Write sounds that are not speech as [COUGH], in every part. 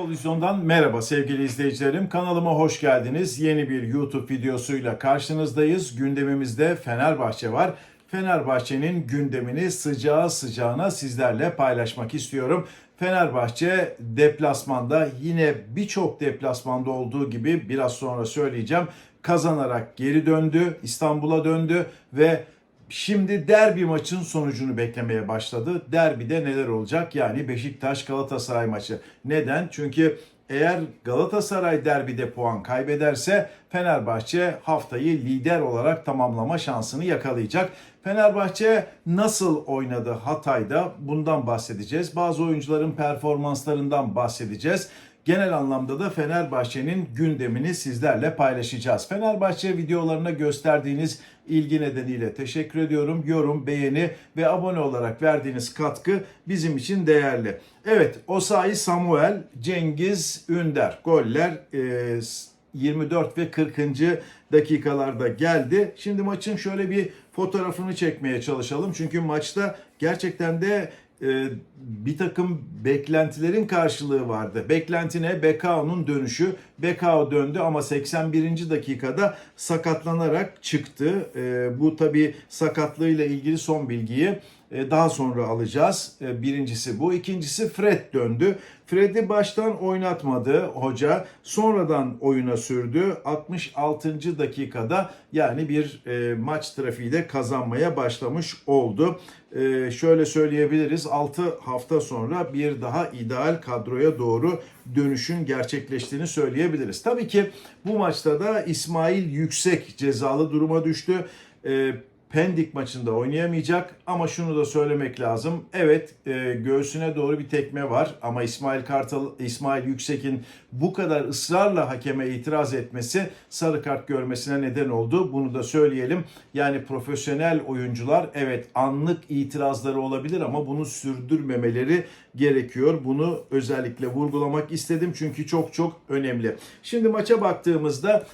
Futbol Vizyon'dan merhaba sevgili izleyicilerim. Kanalıma hoş geldiniz. Yeni bir YouTube videosuyla karşınızdayız. Gündemimizde Fenerbahçe var. Fenerbahçe'nin gündemini sıcağı sıcağına sizlerle paylaşmak istiyorum. Fenerbahçe deplasmanda yine birçok deplasmanda olduğu gibi biraz sonra söyleyeceğim kazanarak geri döndü. İstanbul'a döndü ve Şimdi derbi maçın sonucunu beklemeye başladı. Derbide neler olacak? Yani Beşiktaş Galatasaray maçı. Neden? Çünkü eğer Galatasaray derbide puan kaybederse Fenerbahçe haftayı lider olarak tamamlama şansını yakalayacak. Fenerbahçe nasıl oynadı Hatay'da bundan bahsedeceğiz. Bazı oyuncuların performanslarından bahsedeceğiz. Genel anlamda da Fenerbahçe'nin gündemini sizlerle paylaşacağız. Fenerbahçe videolarına gösterdiğiniz ilgi nedeniyle teşekkür ediyorum. Yorum, beğeni ve abone olarak verdiğiniz katkı bizim için değerli. Evet, Osayi Samuel, Cengiz Ünder goller e, 24 ve 40. dakikalarda geldi. Şimdi maçın şöyle bir fotoğrafını çekmeye çalışalım. Çünkü maçta gerçekten de e, bir takım beklentilerin karşılığı vardı. Beklenti ne? Bekao'nun dönüşü. Bekao döndü ama 81. dakikada sakatlanarak çıktı. E, bu tabi sakatlığıyla ilgili son bilgiyi daha sonra alacağız. E, Birincisi bu. İkincisi Fred döndü. Fred'i baştan oynatmadı hoca. Sonradan oyuna sürdü. 66. dakikada yani bir e, maç trafiği de kazanmaya başlamış oldu. E, şöyle söyleyebiliriz 6 hafta sonra bir daha ideal kadroya doğru dönüşün gerçekleştiğini söyleyebiliriz. Tabii ki bu maçta da İsmail Yüksek cezalı duruma düştü. Pendik maçında oynayamayacak ama şunu da söylemek lazım. Evet e, göğsüne doğru bir tekme var ama İsmail Kartal, İsmail Yüksek'in bu kadar ısrarla hakeme itiraz etmesi sarı kart görmesine neden oldu. Bunu da söyleyelim. Yani profesyonel oyuncular evet anlık itirazları olabilir ama bunu sürdürmemeleri gerekiyor. Bunu özellikle vurgulamak istedim çünkü çok çok önemli. Şimdi maça baktığımızda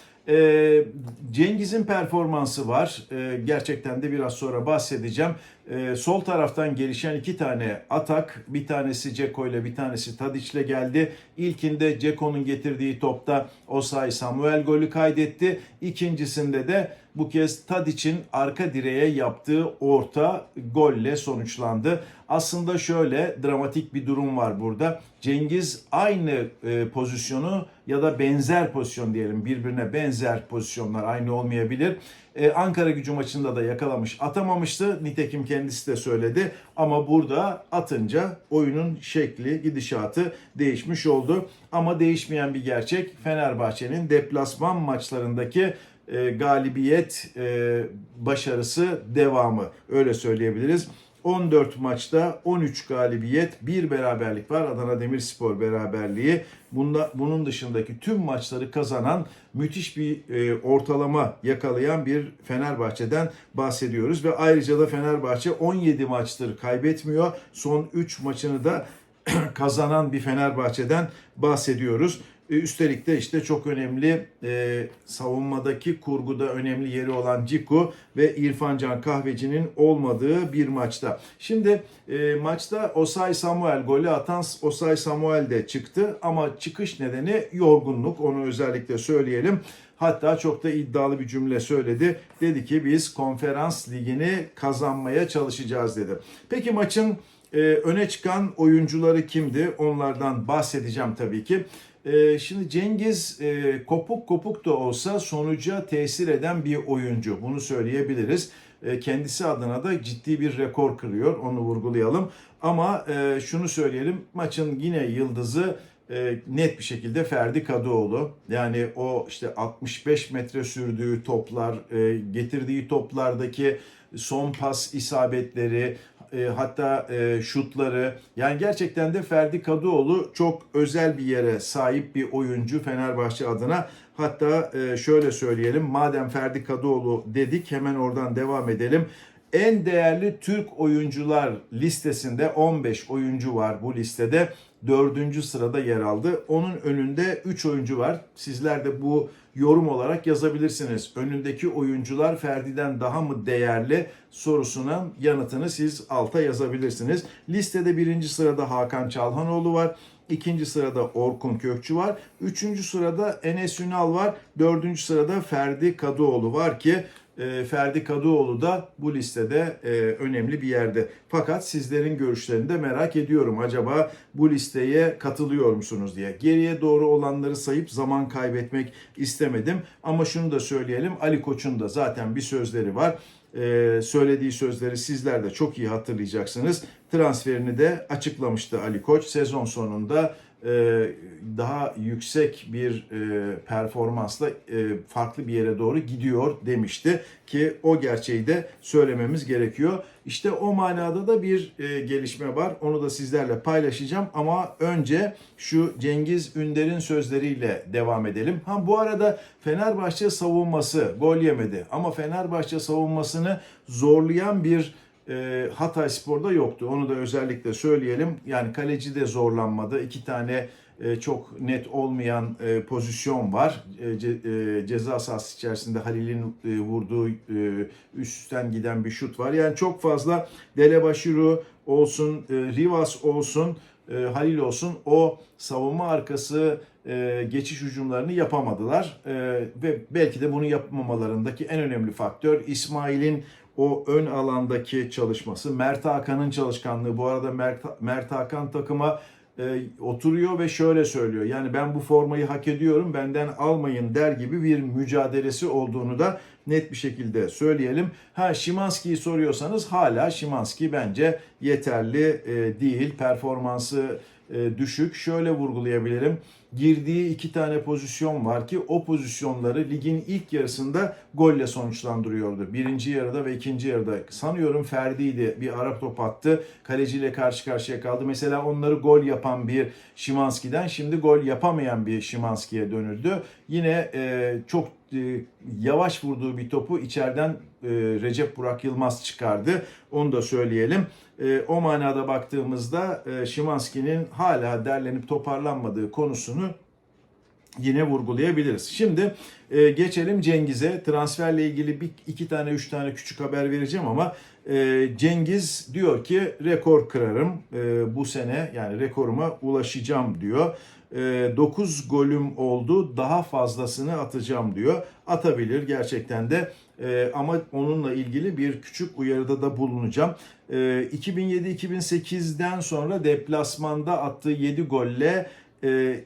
Cengiz'in performansı var. Ee, gerçekten de biraz sonra bahsedeceğim. Ee, sol taraftan gelişen iki tane atak. Bir tanesi Ceko ile bir tanesi Tadic ile geldi. İlkinde Ceko'nun getirdiği topta Osay Samuel golü kaydetti. İkincisinde de bu kez Tadic'in arka direğe yaptığı orta golle sonuçlandı. Aslında şöyle dramatik bir durum var burada. Cengiz aynı e, pozisyonu ya da benzer pozisyon diyelim birbirine benzer pozisyonlar aynı olmayabilir. Ee, Ankara gücü maçında da yakalamış atamamıştı. Nitekim kendisi de söyledi. Ama burada atınca oyunun şekli, gidişatı değişmiş oldu. Ama değişmeyen bir gerçek Fenerbahçe'nin deplasman maçlarındaki e, galibiyet e, başarısı devamı. Öyle söyleyebiliriz. 14 maçta 13 galibiyet, bir beraberlik var. Adana Demirspor beraberliği. Bunda, bunun dışındaki tüm maçları kazanan müthiş bir e, ortalama yakalayan bir Fenerbahçe'den bahsediyoruz. Ve ayrıca da Fenerbahçe 17 maçtır kaybetmiyor. Son 3 maçını da [CLEARS THROAT] kazanan bir Fenerbahçe'den bahsediyoruz. E, Üstelik de işte çok önemli e, savunmadaki kurguda önemli yeri olan Ciku ve İrfan Can Kahveci'nin olmadığı bir maçta. Şimdi e, maçta Osay Samuel golü atan Osay Samuel de çıktı ama çıkış nedeni yorgunluk onu özellikle söyleyelim. Hatta çok da iddialı bir cümle söyledi. Dedi ki biz konferans ligini kazanmaya çalışacağız dedi. Peki maçın e, öne çıkan oyuncuları kimdi? Onlardan bahsedeceğim tabii ki. Ee, şimdi Cengiz e, kopuk kopuk da olsa sonuca tesir eden bir oyuncu. Bunu söyleyebiliriz. E, kendisi adına da ciddi bir rekor kırıyor. Onu vurgulayalım. Ama e, şunu söyleyelim. Maçın yine yıldızı net bir şekilde Ferdi Kadıoğlu. Yani o işte 65 metre sürdüğü toplar, getirdiği toplardaki son pas isabetleri, e, hatta e, şutları yani gerçekten de Ferdi Kadıoğlu çok özel bir yere sahip bir oyuncu Fenerbahçe adına. Hatta e, şöyle söyleyelim madem Ferdi Kadıoğlu dedik hemen oradan devam edelim. En değerli Türk oyuncular listesinde 15 oyuncu var bu listede. dördüncü sırada yer aldı. Onun önünde 3 oyuncu var. Sizler de bu yorum olarak yazabilirsiniz. Önündeki oyuncular Ferdi'den daha mı değerli sorusuna yanıtını siz alta yazabilirsiniz. Listede birinci sırada Hakan Çalhanoğlu var. İkinci sırada Orkun Kökçü var. Üçüncü sırada Enes Ünal var. Dördüncü sırada Ferdi Kadıoğlu var ki e, Ferdi Kadıoğlu da bu listede e, önemli bir yerde. Fakat sizlerin görüşlerini de merak ediyorum. Acaba bu listeye katılıyor musunuz diye. Geriye doğru olanları sayıp zaman kaybetmek istemedim. Ama şunu da söyleyelim. Ali Koç'un da zaten bir sözleri var. Ee, söylediği sözleri sizler de çok iyi hatırlayacaksınız. Transferini de açıklamıştı Ali Koç. Sezon sonunda daha yüksek bir e, performansla e, farklı bir yere doğru gidiyor demişti ki o gerçeği de söylememiz gerekiyor. İşte o manada da bir e, gelişme var. Onu da sizlerle paylaşacağım ama önce şu Cengiz Ünder'in sözleriyle devam edelim. Ha bu arada Fenerbahçe savunması gol yemedi ama Fenerbahçe savunmasını zorlayan bir e, Hatay Spor'da yoktu. Onu da özellikle söyleyelim. Yani kaleci de zorlanmadı. İki tane e, çok net olmayan e, pozisyon var. E, ce, e, ceza sahası içerisinde Halil'in e, vurduğu e, üstten giden bir şut var. Yani çok fazla Delebaşiru olsun, e, Rivas olsun, e, Halil olsun o savunma arkası e, geçiş hücumlarını yapamadılar. E, ve belki de bunu yapmamalarındaki en önemli faktör İsmail'in o ön alandaki çalışması, Mert Hakan'ın çalışkanlığı. Bu arada Mert, Mert Hakan takıma e, oturuyor ve şöyle söylüyor. Yani ben bu formayı hak ediyorum, benden almayın der gibi bir mücadelesi olduğunu da net bir şekilde söyleyelim. Ha Şimanski'yi soruyorsanız hala Şimanski bence yeterli e, değil. Performansı düşük. Şöyle vurgulayabilirim. Girdiği iki tane pozisyon var ki o pozisyonları ligin ilk yarısında golle sonuçlandırıyordu. Birinci yarıda ve ikinci yarıda. Sanıyorum Ferdi'ydi. Bir Arap top attı. Kaleciyle karşı karşıya kaldı. Mesela onları gol yapan bir Şimanski'den şimdi gol yapamayan bir Şimanski'ye dönüldü. Yine e, çok e, yavaş vurduğu bir topu içeriden e, Recep Burak Yılmaz çıkardı. Onu da söyleyelim. E, o manada baktığımızda e, Şimanski'nin hala derlenip toparlanmadığı konusunu yine vurgulayabiliriz. Şimdi e, geçelim Cengiz'e. Transferle ilgili bir iki tane üç tane küçük haber vereceğim ama e, Cengiz diyor ki rekor kırarım e, bu sene yani rekoruma ulaşacağım diyor. 9 golüm oldu daha fazlasını atacağım diyor. Atabilir gerçekten de e, ama onunla ilgili bir küçük uyarıda da bulunacağım. E, 2007-2008'den sonra deplasmanda attığı 7 golle e,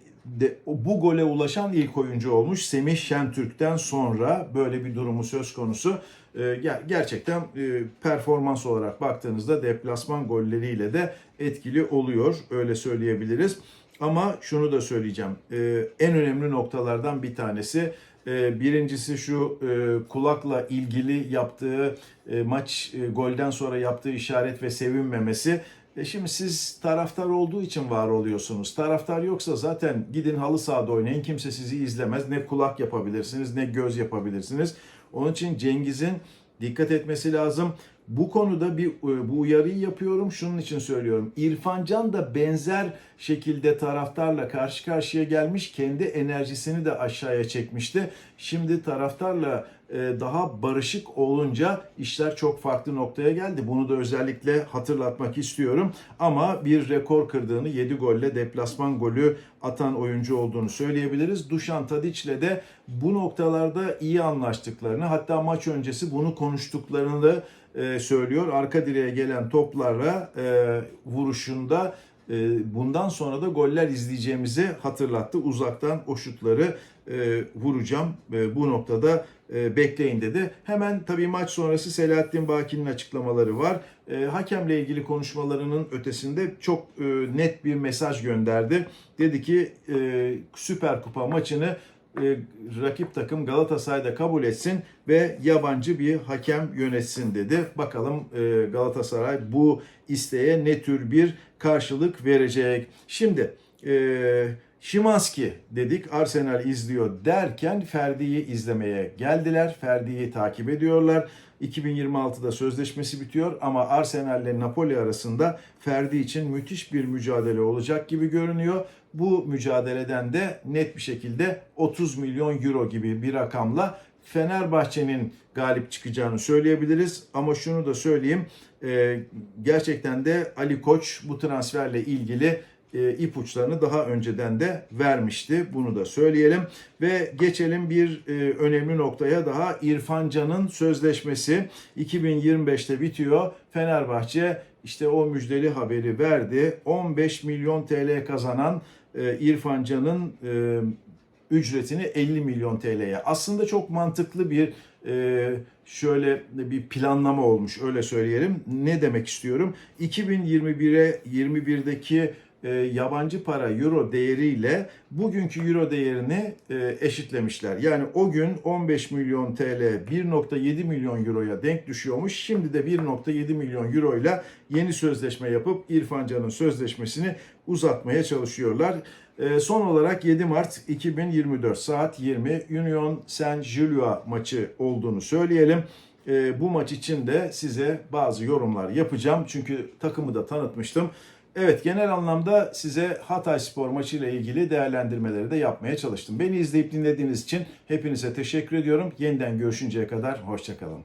bu gole ulaşan ilk oyuncu olmuş. Semih Şentürk'ten sonra böyle bir durumu söz konusu. Gerçekten e, performans olarak baktığınızda deplasman golleriyle de etkili oluyor. Öyle söyleyebiliriz. Ama şunu da söyleyeceğim. Ee, en önemli noktalardan bir tanesi e, birincisi şu e, kulakla ilgili yaptığı e, maç e, golden sonra yaptığı işaret ve sevinmemesi. E şimdi siz taraftar olduğu için var oluyorsunuz. Taraftar yoksa zaten gidin halı sahada oynayın. Kimse sizi izlemez. Ne kulak yapabilirsiniz ne göz yapabilirsiniz. Onun için Cengiz'in dikkat etmesi lazım. Bu konuda bir e, bu uyarıyı yapıyorum. Şunun için söylüyorum. İrfan Can da benzer şekilde taraftarla karşı karşıya gelmiş. Kendi enerjisini de aşağıya çekmişti. Şimdi taraftarla daha barışık olunca işler çok farklı noktaya geldi. Bunu da özellikle hatırlatmak istiyorum. Ama bir rekor kırdığını 7 golle deplasman golü atan oyuncu olduğunu söyleyebiliriz. Dušan Tadić'le de bu noktalarda iyi anlaştıklarını hatta maç öncesi bunu konuştuklarını da e, söylüyor. Arka direğe gelen toplarla e, vuruşunda e, bundan sonra da goller izleyeceğimizi hatırlattı. Uzaktan o şutları e, vuracağım. E, bu noktada e, bekleyin dedi. Hemen tabii maç sonrası Selahattin Baki'nin açıklamaları var. E, hakemle ilgili konuşmalarının ötesinde çok e, net bir mesaj gönderdi. Dedi ki e, Süper Kupa maçını e, rakip takım Galatasaray'da kabul etsin ve yabancı bir hakem yönetsin dedi. Bakalım e, Galatasaray bu isteğe ne tür bir karşılık verecek. Şimdi e, Şimanski dedik Arsenal izliyor derken Ferdi'yi izlemeye geldiler. Ferdi'yi takip ediyorlar. 2026'da sözleşmesi bitiyor ama Arsenal ile Napoli arasında Ferdi için müthiş bir mücadele olacak gibi görünüyor. Bu mücadeleden de net bir şekilde 30 milyon euro gibi bir rakamla Fenerbahçe'nin galip çıkacağını söyleyebiliriz. Ama şunu da söyleyeyim. e, Gerçekten de Ali Koç bu transferle ilgili e, ipuçlarını daha önceden de vermişti. Bunu da söyleyelim. Ve geçelim bir e, önemli noktaya daha. İrfan Can'ın sözleşmesi 2025'te bitiyor. Fenerbahçe işte o müjdeli haberi verdi. 15 milyon TL kazanan e, İrfan Can'ın e, ücretini 50 milyon TL'ye. Aslında çok mantıklı bir şöyle bir planlama olmuş öyle söyleyelim. Ne demek istiyorum? 2021'e 21'deki e, yabancı para euro değeriyle bugünkü euro değerini e, eşitlemişler. Yani o gün 15 milyon TL 1.7 milyon euroya denk düşüyormuş. Şimdi de 1.7 milyon euro ile yeni sözleşme yapıp İrfan Can'ın sözleşmesini uzatmaya çalışıyorlar. E, son olarak 7 Mart 2024 saat 20 Union Saint Gillois maçı olduğunu söyleyelim. E, bu maç için de size bazı yorumlar yapacağım. Çünkü takımı da tanıtmıştım. Evet genel anlamda size Hatay Spor maçı ile ilgili değerlendirmeleri de yapmaya çalıştım. Beni izleyip dinlediğiniz için hepinize teşekkür ediyorum. Yeniden görüşünceye kadar hoşçakalın.